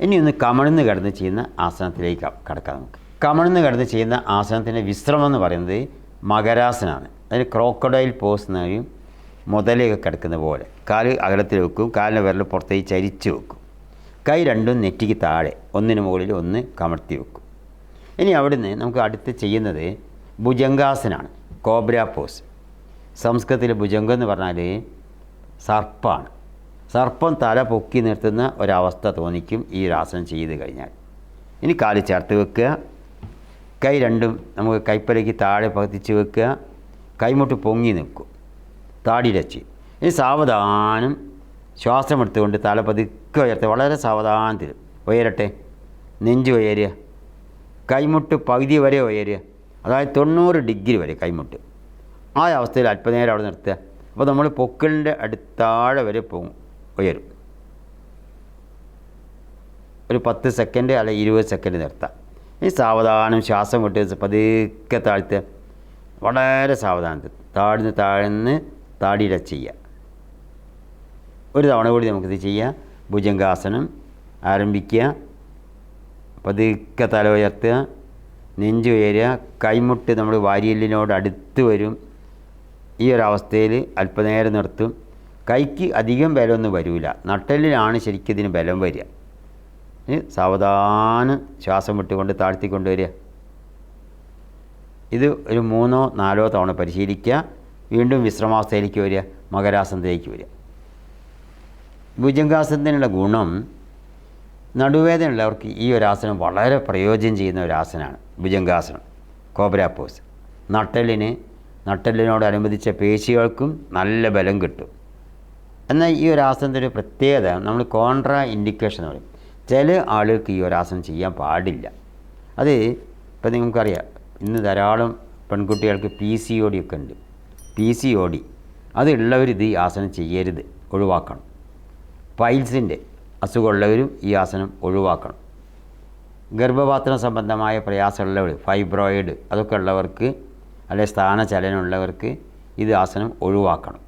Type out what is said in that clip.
ഇനി ഒന്ന് കമഴ്ന്ന് കിടന്ന് ചെയ്യുന്ന ആസനത്തിലേക്ക് കിടക്കാം നമുക്ക്. കമഴ്ന്ന് കിടന്ന് ചെയ്യുന്ന ആസനത്തിന്റെ വിശ്രമം എന്ന് പറയുന്നത് മകരാസനാണ്. അതിന് ക്രോക്കഡൈൽ പോസ് എന്ന് പറയും. മുതലൊക്കെ കിടക്കുന്ന പോലെ. കാൽ അകലത്തിൽ വെക്കും. കാലിന്റെ വിരൽ പുറത്തേക്ക് ചരിച്ച് വെക്കും. കൈ രണ്ടും നെറ്റിക്ക് താഴെ. ഒന്നിന് മുകളിൽ ഒന്ന് കമഴ്ത്തി വെക്കും. ഇനി അവിടുന്ന് നമുക്ക് അടുത്ത് ചെയ്യുന്നത് ഭുജംഗാസനാണ്. Cobra pose. സംസ്കൃതത്തിൽ ഭുജംഗം എന്ന് പറഞ്ഞാൽ സർപ്പമാണ് സർപ്പം തല പൊക്കി നിർത്തുന്ന ഒരവസ്ഥ തോന്നിക്കും ഈ ഒരാസനം ചെയ്ത് കഴിഞ്ഞാൽ. ഇനി കാൽ ചേർത്ത് വെക്കുക. കൈ രണ്ടും നമുക്ക് കൈപ്പലയ്ക്ക് താഴെ പതിച്ച് വെക്കുക. കൈമുട്ട് പൊങ്ങി നിൽക്കും. താടിയിലച്ച് ഇനി സാവധാനം ശ്വാസം എടുത്തുകൊണ്ട് തല പതുക്കെ ഉയർത്തുക. വളരെ സാവധാനത്തിൽ ഉയരട്ടെ. നെഞ്ച് ഉയരുക. കൈമുട്ട് പകുതി വരെ ഉയരുക. അതായത് തൊണ്ണൂറ് ഡിഗ്രി വരെ കൈമുട്ട്. ആ അവസ്ഥയിൽ അല്പനേരം അവിടെ നിർത്തുക. അപ്പോൾ നമ്മൾ പൊക്കിളിന്റെ അടുത്താഴെ വരെ പോകും ഉയരും. ഒരു പത്ത് സെക്കൻഡ് അല്ലെങ്കിൽ ഇരുപത് സെക്കൻഡ് നിർത്താം. ഈ സാവധാനം ശ്വാസം വിട്ട് പതുക്കെ താഴ്ത്തുക. വളരെ സാവധാനത്തിൽ താഴ്ന്ന് താഴ്ന്ന് താടിയിട ചെയ്യുക. ഒരു തവണ കൂടി നമുക്കിത് ചെയ്യാം. ഭുജംഗാസനം ആരംഭിക്കുക. പതുക്കെ തല ഉയർത്തുക. നെഞ്ച് ഉയരുക. കൈമുട്ട് നമ്മൾ വാരിയല്ലിനോട് അടുത്ത് വരും. ഈ ഒരു അവസ്ഥയിൽ അല്പനേരം നിർത്തും. കൈക്ക് അധികം ബലമൊന്നും വരില്ല നട്ടലിലാണ് ശരിക്കും ഇതിന് ബലം വരിക. സാവധാനം ശ്വാസം വിട്ടുകൊണ്ട് താഴ്ത്തിക്കൊണ്ട് വരിക. ഇത് ഒരു മൂന്നോ നാലോ തവണ പരിശീലിക്കുക. വീണ്ടും വിശ്രമാവസ്ഥയിലേക്ക് വരിക. മകരാസനത്തിലേക്ക് വരിക. ഭുജംഗാസനത്തിനുള്ള ഗുണം നടുവേദനയുള്ളവർക്ക് ഈ ഒരു ആസനം വളരെ പ്രയോജനം ചെയ്യുന്ന ഒരു ആസനമാണ് ഭുജംഗാസനം കോബ്ര പോസ് നട്ടലിന് നട്ടലിനോടനുബന്ധിച്ച പേശികൾക്കും നല്ല ബലം കിട്ടും. എന്നാൽ ഈ ഒരു ആസനത്തിന്റെ ഒരു പ്രത്യേകത നമ്മൾ കോൺട്രാ ഇൻഡിക്കേഷൻ എന്ന് പറയും. ചില ആളുകൾക്ക് ഈ ഒരു ആസനം ചെയ്യാൻ പാടില്ല. അത് ഇപ്പം നിങ്ങൾക്കറിയാം ഇന്ന് ധാരാളം പെൺകുട്ടികൾക്ക് പി സി ഒ ഡി ഒക്കെ ഉണ്ട്. പി സി ഒ ഡി അതുള്ളവർ ഇത് ഈ ആസനം ചെയ്യരുത് ഒഴിവാക്കണം. പൈൽസിന്റെ അസുഖമുള്ളവരും ഈ ആസനം ഒഴിവാക്കണം. ഗർഭപാത്രം സംബന്ധമായ പ്രയാസമുള്ളവർ ഫൈബ്രോയിഡ് അതൊക്കെ ഉള്ളവർക്ക് അല്ലെങ്കിൽ സ്ഥാനചലനമുള്ളവർക്ക് ഇത് ആസനം ഒഴിവാക്കണം.